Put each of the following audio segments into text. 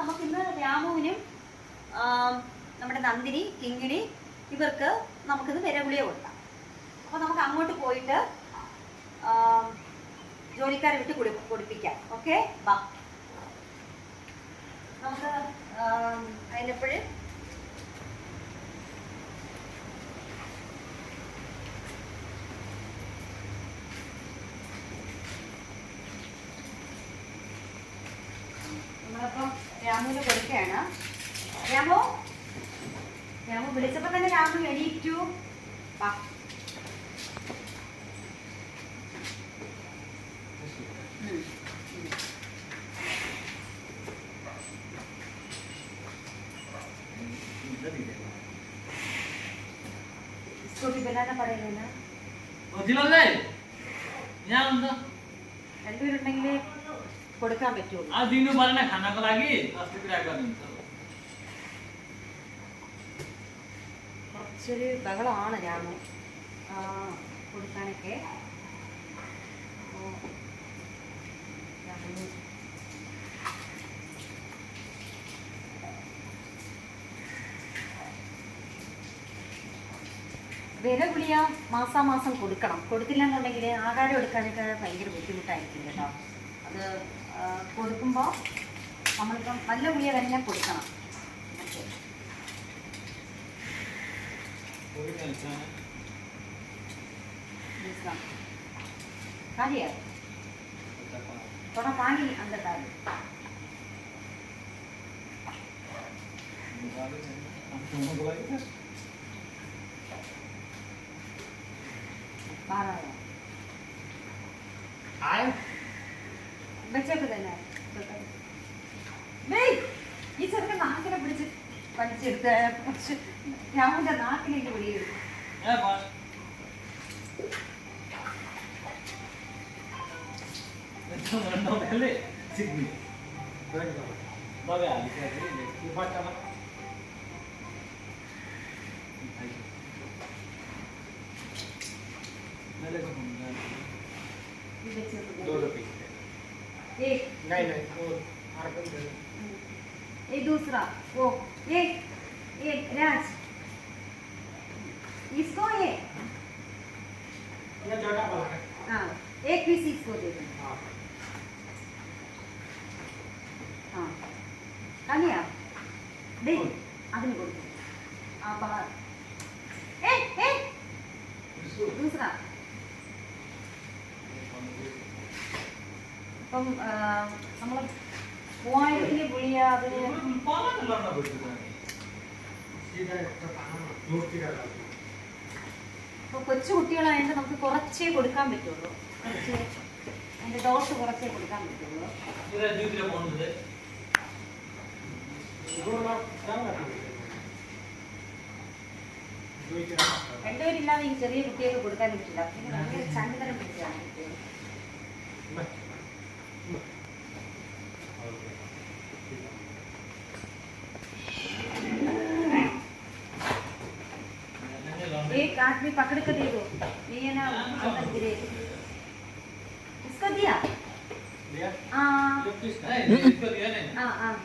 നമുക്ക് ഇന്ന് രാമുവിനും നമ്മുടെ നന്ദിനി കിങ്ങിണി ഇവർക്ക് നമുക്കിന്ന് വിരഗുളിയ കൊടുക്കാം. അപ്പോൾ നമുക്ക് അങ്ങോട്ട് പോയിട്ട് ജോലിക്കാരെ വിട്ട് കുടി കുടിപ്പിക്കാം. ഓക്കെ നമുക്ക് അതിനെപ്പോഴും രാമുവിന് കൊടുക്കുകയാണ്. രാമു? രാമു വിളിച്ചപ്പോൾ തന്നെ രാമു എണീറ്റു. വാ. ഞാൻ എന്താ രണ്ടുപേരുണ്ടെങ്കിലേ കൊടുക്കാൻ പറ്റുള്ളൂ. आ दिनु परेन लागि अस्ति कुरा गर्नुहुन्छ കുറച്ചൊരു ബഹളമാണ് രാമു. കൊടുക്കാനൊക്കെ. ഓ, രാമു. വില ഗുളിയ മാസാമാസം കൊടുക്കണം. കൊടുത്തില്ല എന്നുണ്ടെങ്കിൽ ആഹാരം എടുക്കാനൊക്കെ ഭയങ്കര ബുദ്ധിമുട്ടായിരിക്കും കേട്ടോ. അത് കൊടുക്കുമ്പോൾ നമ്മളിപ്പം നല്ല ഉള്ളിയ തന്നെ കൊടുക്കണം കാര്യ தொடப்பாணி அந்த காலி பாராயம் പഠിച്ചെടുത്ത് കുറച്ച് രാമുന്റെ നാക്കിലേക്ക് പിടിയെടുക്കും ഈ വെച്ചെടുക്കും. एक नहीं नहीं वो आरपन दे दो। ये दूसरा वो ये ये राज इसको ये ये छोटा वाला है हाँ एक पीस इसको दे दो हाँ हाँ कन्या दे അതിന് കൊടുക്കും ആ ബാർ ഏ ഏ दूसरा ഇപ്പം നമ്മൾ മൂവായിരത്തിന്റെ പുളിയാ അതിന് ഇപ്പൊ കൊച്ചു നമുക്ക് കുറച്ചേ കൊടുക്കാൻ പറ്റുള്ളൂ. കുറച്ച് അതിന്റെ ഡോസ് കുറച്ചേ കൊടുക്കാൻ പറ്റുള്ളൂ. രണ്ടുപേരില്ലാതെ ചെറിയ കുട്ടികൾക്ക് കൊടുക്കാൻ പറ്റില്ല. പിന്നെ ഭയങ്കര ചന്ദ്രൻ പിടിച്ചാണ് കുട്ടികൾ एक आदमी पकड़ कर दे दो ये ना अंदर गिरे इसको दिया लिया हाँ हाँ हाँ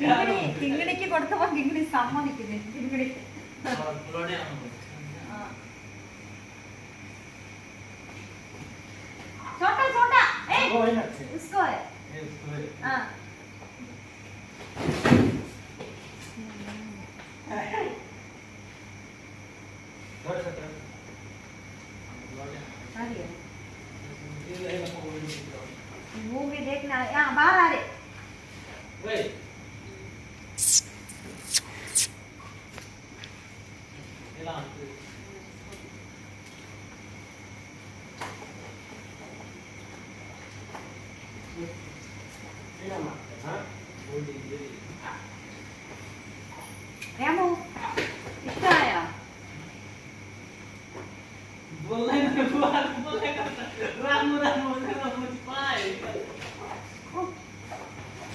കിങ്ങിണി കിങ്ങിണിക്ക് കൊടുത്തപ്പോ കിങ്ങിണി സമ്മതിക്കുന്നു കിങ്ങിണി ए वो है ना अच्छे उसको है हाँ थोड़ा सा थोड़ा आ रही है मूवी देखना यहाँ बाहर आ रहे ये రాము ఇస్తాయా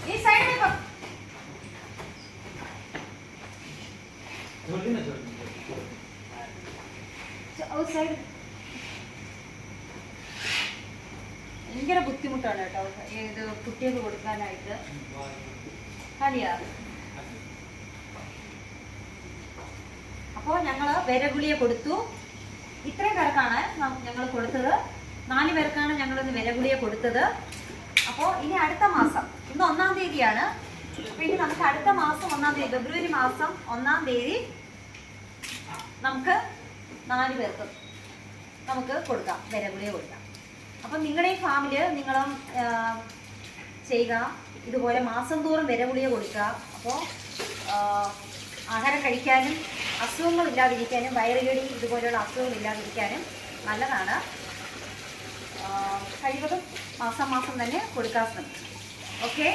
ఈ సైడ్ చూడండి చూడండి సైడ్ ഭയങ്കര ബുദ്ധിമുട്ടാണ് കേട്ടോ. ഇത് കുട്ടികൾക്ക് കൊടുക്കാനായിട്ട്. ഹരിയ. അപ്പോൾ ഞങ്ങൾ വിരഗുളിയെ കൊടുത്തു. ഇത്രയും പേർക്കാണ് ഞങ്ങൾ കൊടുത്തത്. നാല് പേർക്കാണ് ഞങ്ങൾ ഇന്ന് വിരഗുളിയെ കൊടുത്തത്. അപ്പോൾ ഇനി അടുത്ത മാസം ഇന്ന് ഒന്നാം തീയതിയാണ്. പിന്നെ നമുക്ക് അടുത്ത മാസം ഒന്നാം തീയതി ഫെബ്രുവരി മാസം ഒന്നാം തീയതി നമുക്ക് നാല് പേർക്ക് നമുക്ക് കൊടുക്കാം വിരഗുളിയെ കൊടുക്കാം. അപ്പം നിങ്ങളുടെ ഈ ഫാമിൽ നിങ്ങളും ചെയ്യുക. ഇതുപോലെ മാസം തോറും വിരഗുളിയെ കൊടുക്കുക. അപ്പോൾ ആഹാരം കഴിക്കാനും അസുഖങ്ങളില്ലാതിരിക്കാനും വയറുകടി ഇതുപോലെയുള്ള അസുഖങ്ങൾ അസുഖങ്ങളില്ലാതിരിക്കാനും നല്ലതാണ്. കഴിവതും മാസം മാസം തന്നെ കൊടുക്കാൻ ശ്രമിക്കും ഓക്കെ?